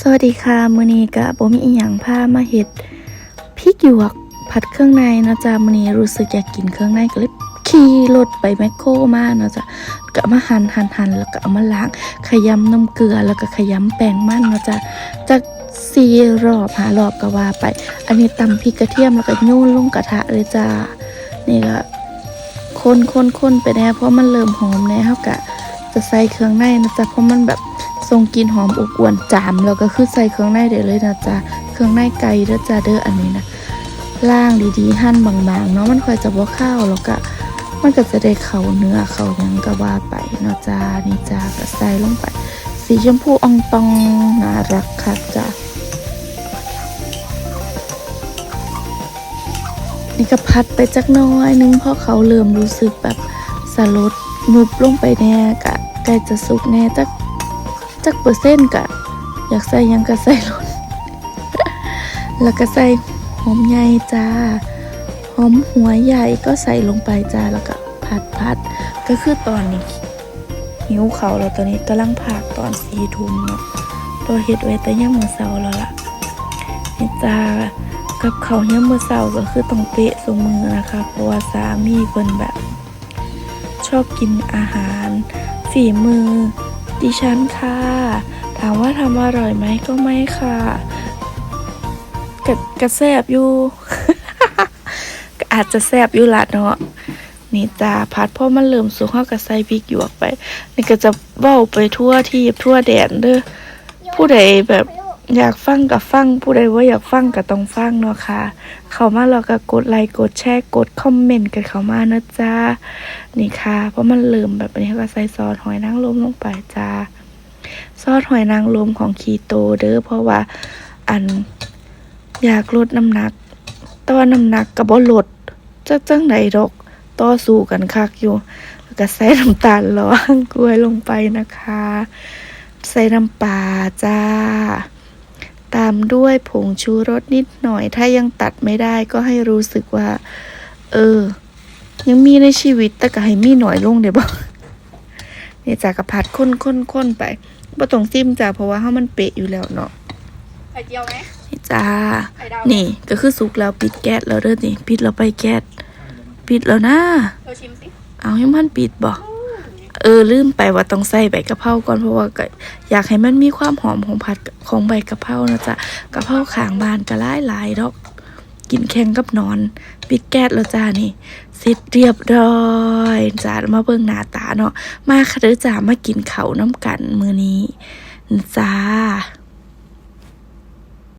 สวัสดีค่ะ มือนีกะบมีอีหยังพามาเฮ็ดพริกหยวกผัดเครื่องในเนาะจ๊ะมือนีรู้สึกอยากกินเครื่องในก็เลยขี่รถไปแมคโครมาเนาะจ๊ะก็มาหั่นหั่นหั่นแล้วก็เอามาล้างขยำน้ำเกลือแล้วก็ขยำแป้งมันเนาะจ๊ะจากสี่รอบหารอบก็ว่าไป อันนี้ตำพริกกระเทียมแล้วก็โยนลงกระทะเลยจ้านี่ก็คนคนคนไปแน่เพราะมันเริ่มหอมแน่เฮากะจะใส่เครื่องในนะจ๊ะเพราะมันแบบ ทรงกลิ่นหอมอบอวนจามแล้วก็คือใส่เครื่องในได้เลยนะจ๊ะเครื่องในไก่เด้อจ้าเด้ออันนี้นะล่างดีๆหั่นบางๆเนาะมันค่อยจะบ่ข้าวแล้วก็มันก็จะได้เขาเนื้อเขายังก็ว่าไปเนาะจ้านี่จ้าก็ใส่ลงไป สีชมพูอองตองน่ารักค่ะจ้านี่ก็พัดไปจักน้อยนึงเพราะเขาเริ่มรู้สึกแบบสลดนุบลงไปแน่กะใกล้จะสุกแน่จัก จักเปอร์เซ็นต์กะอยากใส่ยังก็ใส่ลดแล้วก็ใส่หอมใหญ่จ้าหอมหัวใหญ่ก็ใส่ลงไปจ้าแล้วก็ผัดผัดก็คือตอนนี้หิวเขาวแล้วตอนนี้กำลังผักตอนสี่ทุ่มเนาะตัวเฮ็ดไว้แต่ยังมือเสาแล้วล่ะนี่จ้ากับเขาวยังมือเสาก็คือต้องเป๊ะสมือนะคะเพราะว่าสามีเพิ่นแบบ ชอบกินอาหารฝีมือ ดิฉันค่ะ ถามว่าทำอร่อยไหมก็ไม่ค่ะกะกระแซบอยู่อาจจะแซบอยู่ละเนาะนี่จ้าพัดพ่อมันเริ่มสุกเข้ากับใส่พริกหยวกไป นี่ก็จะเบ้าไปทั่วที่ทั่วแดนเด้อผู้ใดแบบ อยากฟังกับฟังผู้ใดว่าอยากฟังก็ต้องฟังเนาะค่ะ เข้ามาแล้วก็กดไลค์กดแชร์กดคอมเมนต์กันเข้ามานะจ้านี่ค่ะ เพราะมันลืมแบบนี้ก็ใส่ซอสหอยนางรมลงไปจ้าซอสหอยนางรมของคีโตเด้อเพราะว่าอันอยากลดน้ำหนักแต่ว่าน้ำหนักกับบ่ลดจะจังไหนดอกต่อสู้กันคักอยู่ก็ใส่น้ำตาลร้อนกล้วยลงไปนะคะ ใส่น้ำปลาจ้า ตามด้วยผงชูรสนิดหน่อย ถ้ายังตัดไม่ได้ก็ให้รู้สึกว่า เออ ยังมีในชีวิตแต่ก็ให้มีหน่อยลงเดี๋ยวบอกเนี่ยจากกระพัดค้นค้นค้นไปบ่ต้องซิมจ้าเพราะว่าเฮามันเป๊ะอยู่แล้วเนาะไข่เจียวไหมนี่จ้าไข่ดาวนี่ก็คือสุกแล้วปิดแก๊สแล้วเด้อนี่ ปิดแล้วไปแก๊ส ปิดแล้วนะ เราชิมสิ เอาให้มันปิดบ่เออลืมไปว่าต้องใส่ใบกะเพราก่อนเพราะว่าอยากให้มันมีความหอมของผัดของใบกะเพรานะจ๊ะกะเพราขางบานก็หลายหลายๆดอก กินแข่งกับนอน ปิดแก๊สแล้วจ้านี่เสร็จเรียบร้อยจ้ามาเบิ่งหน้าตาเนาะมาค่ะเด้อจ้ามากินเขาน้ำกันมื้อนี้จ้า